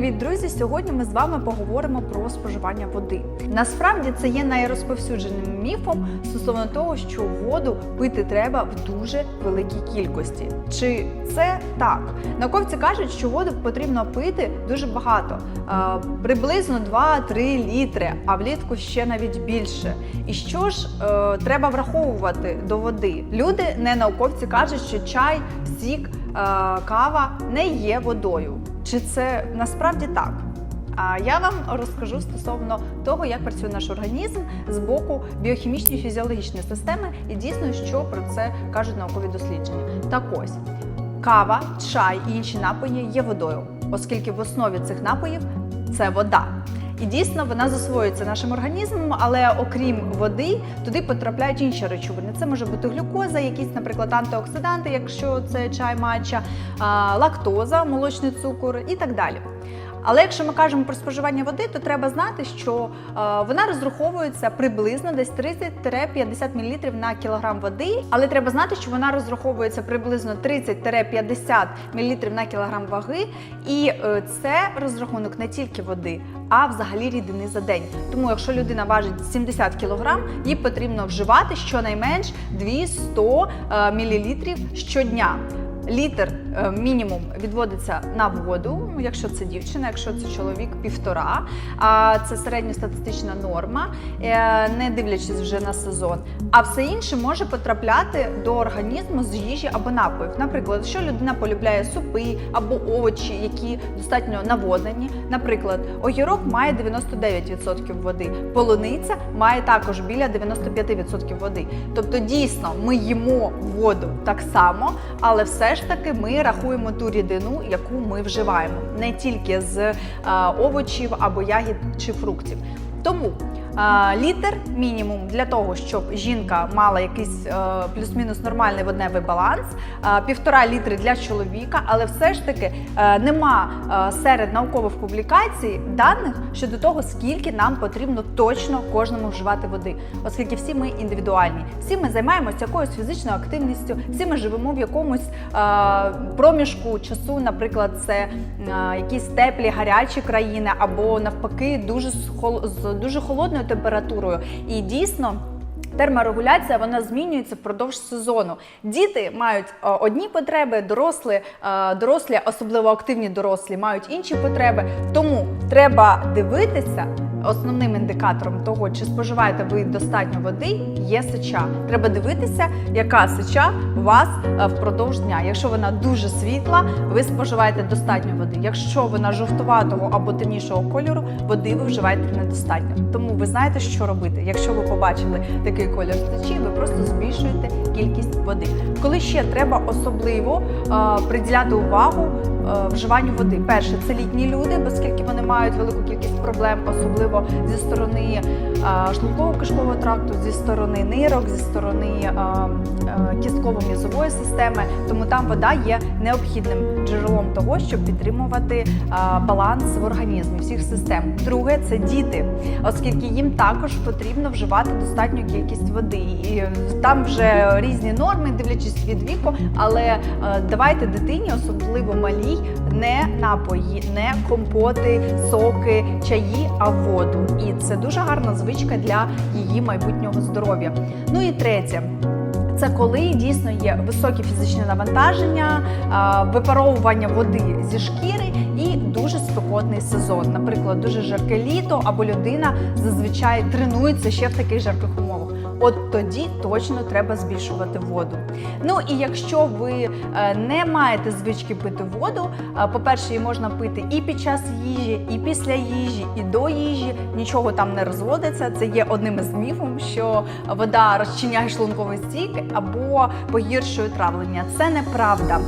Привіт, друзі! Сьогодні ми з вами поговоримо про споживання води. Насправді це є найрозповсюдженим міфом стосовно того, що воду пити треба в дуже великій кількості. Чи це так? Науковці кажуть, що воду потрібно пити дуже багато, приблизно 2-3 літри, а влітку ще навіть більше. І що ж е, треба враховувати до води? Люди, не науковці, кажуть, що чай, сік, е, кава не є водою. Чи це насправді так? А я вам розкажу стосовно того, як працює наш організм з боку біохімічної фізіологічної системи, і дійсно, що про це кажуть наукові дослідження. Так ось кава, чай і інші напої є водою, оскільки в основі цих напоїв це вода. І дійсно вона засвоюється нашим організмом, але окрім води, туди потрапляють інші речовини. Це може бути глюкоза, якісь, наприклад, антиоксиданти, якщо це чай матча, лактоза, молочний цукор і так далі. Але якщо ми кажемо про споживання води, то треба знати, що е, вона розраховується приблизно десь 30-50 мл на кілограм води. Але треба знати, що вона розраховується приблизно 30-50 мл на кілограм ваги, і е, це розрахунок не тільки води, а взагалі рідини за день. Тому, якщо людина важить 70 кг, їй потрібно вживати щонайменш 200 мл щодня. Літр е, мінімум відводиться на воду, якщо це дівчина, якщо це чоловік півтора. А це середньостатистична норма, е, не дивлячись вже на сезон. А все інше може потрапляти до організму з їжі або напоїв. Наприклад, якщо людина полюбляє супи або овочі, які достатньо наводнені. Наприклад, огірок має 99% води, полуниця має також біля 95% води. Тобто, дійсно, ми їмо воду так само, але все ж таки ми рахуємо ту рідину, яку ми вживаємо, не тільки з е, овочів або ягід чи фруктів. Тому літр мінімум для того, щоб жінка мала якийсь е, плюс-мінус нормальний водневий баланс, півтора літри для чоловіка, але все ж таки е, нема е, серед наукових публікацій даних щодо того, скільки нам потрібно точно кожному вживати води, оскільки всі ми індивідуальні, всі ми займаємося якоюсь фізичною активністю, всі ми живемо в якомусь проміжку часу, наприклад, це якісь теплі гарячі країни або навпаки дуже з дуже холодною температурою. І дійсно. Терморегуляція вона змінюється впродовж сезону. Діти мають е, одні потреби, дорослі, е, дорослі, особливо активні дорослі, мають інші потреби. Тому треба дивитися. Основним індикатором того, чи споживаєте ви достатньо води, є сеча. Треба дивитися, яка сеча у вас е, впродовж дня. Якщо вона дуже світла, ви споживаєте достатньо води. Якщо вона жовтуватого або темнішого кольору, води ви вживаєте недостатньо. Тому ви знаєте, що робити. Якщо ви побачили такий колір сечі, ви просто збільшуєте кількість води. Коли ще треба особливо е, приділяти увагу вживанню води. Перше, це літні люди, оскільки вони мають велику кількість проблем, особливо зі сторони е, шлунково-кишкового тракту, зі сторони нирок, зі сторони кістково-м'язової системи. Тому там вода є необхідним джерелом того, щоб підтримувати баланс в організмі всіх систем. Друге, це діти, оскільки їм також потрібно вживати достатню кількість води. І е, там вже різні норми, дивлячись від віку, але е, давайте дитині, особливо малій, не напої, не компоти, соки, чаї, а воду. І це дуже гарна звичка для її майбутнього здоров'я. Ну і третє. Це коли дійсно є високі фізичні навантаження, випаровування води зі шкіри і дуже спекотний сезон. Наприклад, дуже жарке літо або людина зазвичай тренується ще в таких жарких умовах. От тоді точно треба збільшувати воду. Ну і якщо ви е, не маєте звички пити воду, е, по-перше, її можна пити і під час їжі, і після їжі, і до їжі. Нічого там не розводиться. Це є одним із міфом, що вода розчиняє шлунковий стік або погіршує травлення. Це неправда.